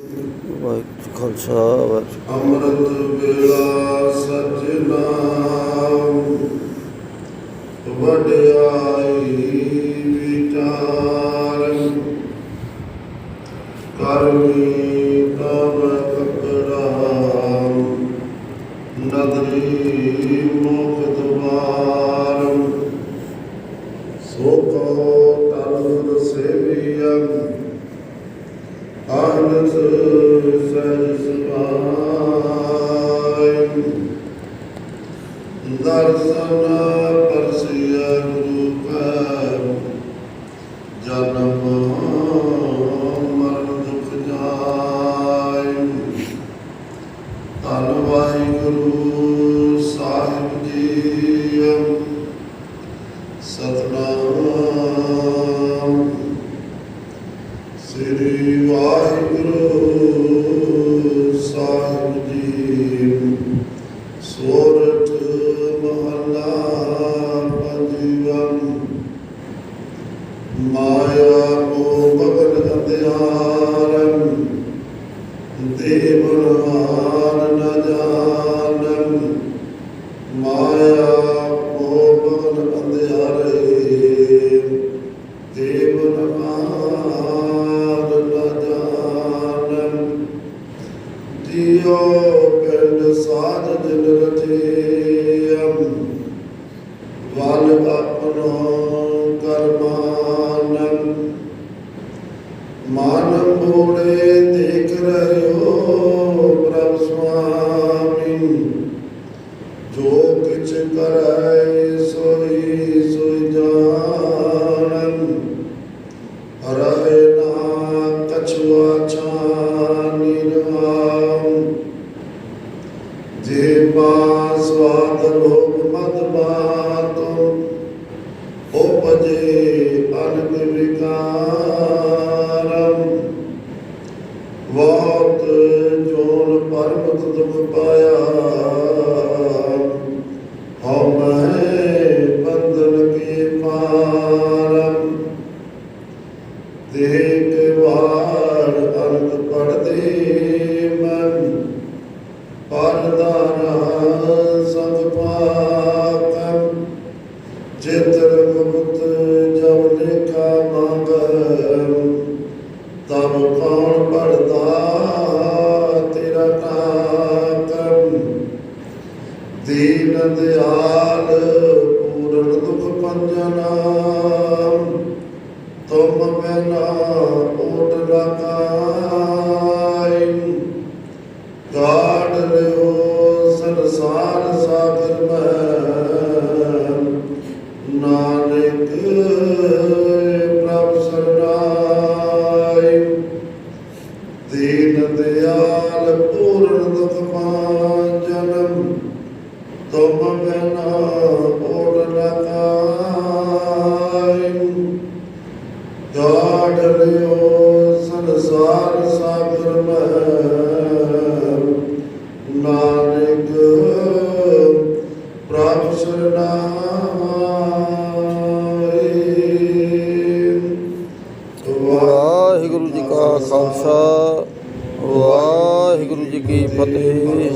ਵਾਹਿਗੁਰੂ ਖਾਲਸਾ ਵਾਹਿਗੁਰੂ ਅੰਮ੍ਰਿਤ ਵੇਲਾ ਸਜਣਾ ਵਡਿਆਈ ਵਿਚਾਰ। ਕਰਮੀ ਤਵ ਕਪੜਾ ਨਦਰੀ ਮੁਖ ਦਰਸ਼ਨ ਪਰਸਿਆ ਗੁਰੂ ਕਾ ਜਨਮ ਸ੍ਰੀ ਵਾਹਿਗੁਰੂ ਸਾਹਿਬ ਜੀ ਸੋਰਠ ਮਹਲਾ ਪੰਜਵਨ ਮਾਇਆ ਮੋਹ ਬਗਨ ਅੰਧਿਆਰਨ ਦੇਵਨ ਹਾਰ ਨ ਜਾਣਨ ਸਾਧ ਦਿਨ ਰਚਿਅਮ ਵਲ ਆਪਨੋ ਕਰਮਾਨੰ ਮਨ ਮੋੜੇ ਦੇਖ ਰਹਿਓ ਪ੍ਰਭ ਸੁਆਮੀ। ਜੋ ਕਿਛ ਕਰੈ ਸੋਈ ਸੋਈ ਜਾਣਨ। ਰਹੇ ਨਾ ਕਛੁਆ ਛਾਨੀ ਰਹਾਉ ਜੇ ਬਾ ਸਵਾਦ ਲੋਭ ਮਦ ਬਾਤੋ ਉਪਜੇ ਅਨੰਦ ਵਿਕਾਰਮ। ਬਹੁਤ ਜੋਨ ਪਰਮਤ ਦੁਖ ਪਾਇਆ। ਹਉ ਮੈਂ ਬੰਧਨ ਕੀ ਪਾਰਮ ਦੇਖ ਵਾਰ ਅਨੰਦ ਪੜਦੇ ਚਿਤਰ ਮੁਕਤ ਜਬ ਲੇਖਾ ਮੰਗਮ ਤਬ ਕੌਣ ਪੜਦਾ ਤੇਰਾ ਨਾਮ ਦੀਨ ਦਿਆਲ ਪੂਰਨ ਦੁਖ ਪੰਜਨਾ ਤੁਮ ਬਿਨਾ ਤੁਮ ਬਿਨਾ ਓਟ ਲਗਾਈ ਗਾੜ ਲਿਓ ਸੰਸਾਰ ਸਾਗਰ ਮੈਂ ਨਾਨਕ ਪ੍ਰਭ ਸਰਨਾਈ ਵਾਹਿਗੁਰੂ ਜੀ ਕਾ ਖਾਲਸਾ। ਵਾਹਿਗੁਰੂ ਜੀ ਕੀ ਫਤਿਹ।